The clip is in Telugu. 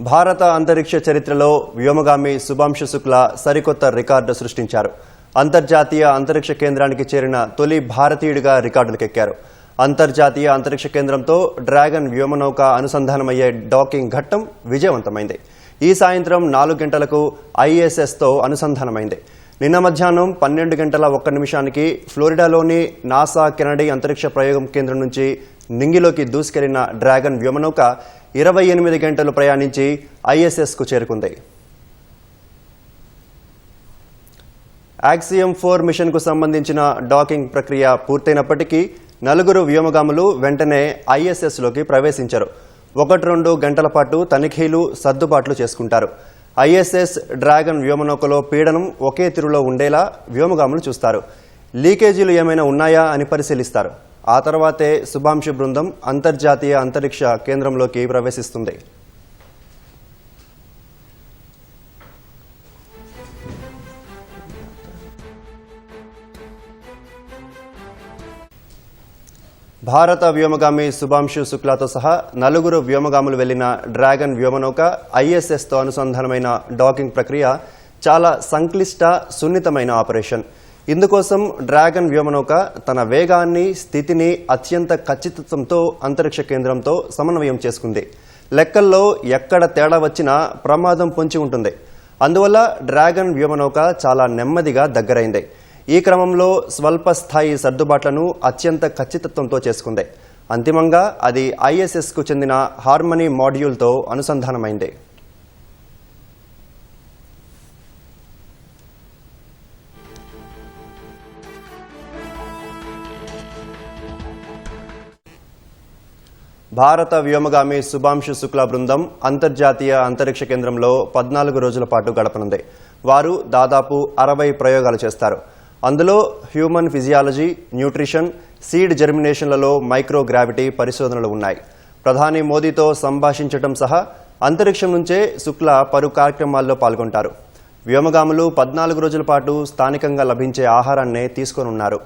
భారత అంతరిక్ష చరిత్రలో వ్యోమగామి శుభాంశు శుక్ల సరికొత్త రికార్డు సృష్టించారు. అంతర్జాతీయ అంతరిక్ష కేంద్రానికి చేరిన తొలి భారతీయుడిగా రికార్డులకెక్కారు. అంతర్జాతీయ అంతరిక్ష కేంద్రంతో డ్రాగన్ వ్యోమనౌక అనుసంధానమయ్యే డాకింగ్ ఘట్టం విజయవంతమైంది. ఈ సాయంత్రం నాలుగు గంటలకు ఐఎస్ఎస్తో అనుసంధానమైంది. నిన్న మధ్యాహ్నం పన్నెండు గంటల ఒక్క నిమిషానికి ఫ్లోరిడాలోని నాసా కెనడీ అంతరిక్ష ప్రయోగం కేంద్రం నుంచి నింగిలోకి దూసుకెళ్ళిన డ్రాగన్ వ్యోమనౌక ఇరవై ఎనిమిది గంటలు ప్రయాణించి ఐఎస్ఎస్కు చేరుకుంది. యాక్సియం ఫోర్ మిషన్కు సంబంధించిన డాకింగ్ ప్రక్రియ పూర్తయినప్పటికీ నలుగురు వ్యోమగాములు వెంటనే ఐఎస్ఎస్లోకి ప్రవేశించారు. ఒకటి రెండు గంటల పాటు తనిఖీలు సర్దుబాట్లు చేసుకుంటారు. ఐఎస్ఎస్ డ్రాగన్ వ్యోమనౌకలో పీడనం ఒకే తిరులో ఉండేలా వ్యోమగాములు చూస్తారు. లీకేజీలు ఏమైనా ఉన్నాయా అని పరిశీలిస్తారు. ఆ తర్వాతే శుభాంశు బృందం అంతర్జాతీయ అంతరిక్ష కేంద్రంలోకి ప్రవేశిస్తుంది. భారత వ్యోమగామి శుభాంశు శుక్లాతో సహా నలుగురు వ్యోమగాములు వెళ్ళిన డ్రాగన్ వ్యోమనౌక ఐఎస్ఎస్తో అనుసంధానమైన డాకింగ్ ప్రక్రియ చాలా సంక్లిష్ట సున్నితమైన ఆపరేషన్. ఇందుకోసం డ్రాగన్ వ్యోమనౌక తన వేగాన్ని స్థితిని అత్యంత ఖచ్చితత్వంతో అంతరిక్ష కేంద్రంతో సమన్వయం చేసుకుంది. లెక్కల్లో ఎక్కడ తేడా వచ్చినా ప్రమాదం పొంచి ఉంటుంది. అందువల్ల డ్రాగన్ వ్యోమనౌక చాలా నెమ్మదిగా దగ్గరైంది. ఈ క్రమంలో స్వల్ప స్థాయి సర్దుబాట్లను అత్యంత ఖచ్చితత్వంతో చేసుకుంది. అంతిమంగా అది ఐఎస్ఎస్కు చెందిన హార్మనీ మాడ్యూల్తో అనుసంధానమైంది. భారత వ్యోమగామి శుభాంశు శుక్ల బృందం అంతర్జాతీయ అంతరిక్ష కేంద్రంలో పద్నాలుగు రోజుల పాటు గడపనుంది. వారు దాదాపు అరవై ప్రయోగాలు చేస్తారు. అందులో హ్యూమన్ ఫిజియాలజీ న్యూట్రిషన్ సీడ్ జెర్మినేషన్లలో మైక్రోగ్రావిటీ పరిశోధనలు ఉన్నాయి. ప్రధాని మోదీతో సంభాషించడం సహా అంతరిక్షం నుంచే శుక్ల పలు కార్యక్రమాల్లో పాల్గొంటారు. వ్యోమగాములు పద్నాలుగు రోజుల పాటు స్థానికంగా లభించే ఆహారాన్నే తీసుకోనున్నారు.